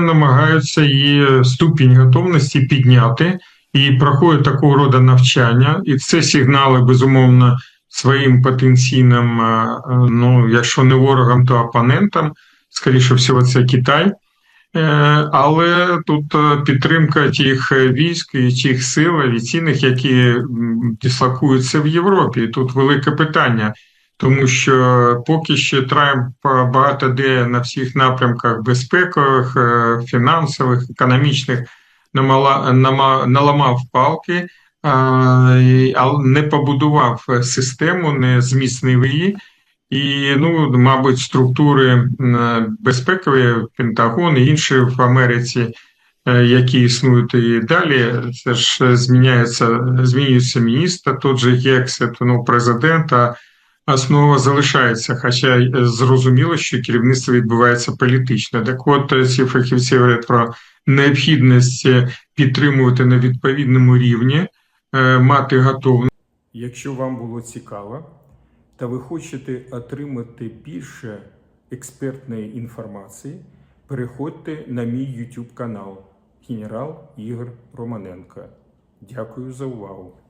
намагаються її ступінь готовності підняти і проходять такого роду навчання, і це сигнали, безумовно, своїм потенційним, е, е, ну, якщо не ворогам, то опонентам, скоріше всього, це Китай. Е, Але тут підтримка тих військ і тих сил авіаційних, які дислокуються в Європі. Тут велике питання, тому що поки що Трамп багато де на всіх напрямках безпекових, е, фінансових, економічних наламав палки, е, але не побудував систему, не зміцнив її. І, ну, мабуть, структури безпекові, Пентагон і інші в Америці, е, які існують і далі, це ж зміняється, змінюється міністр, тот же Гексет, ну, президент, основа залишається. Хоча зрозуміло, що керівництво відбувається політично. Так от е, ці фахівці говорять про необхідність е, підтримувати на відповідному рівні, е, мати готовність. Якщо вам було цікаво та ви хочете отримати більше експертної інформації, переходьте на мій YouTube канал Генерал Ігор Романенко. Дякую за увагу!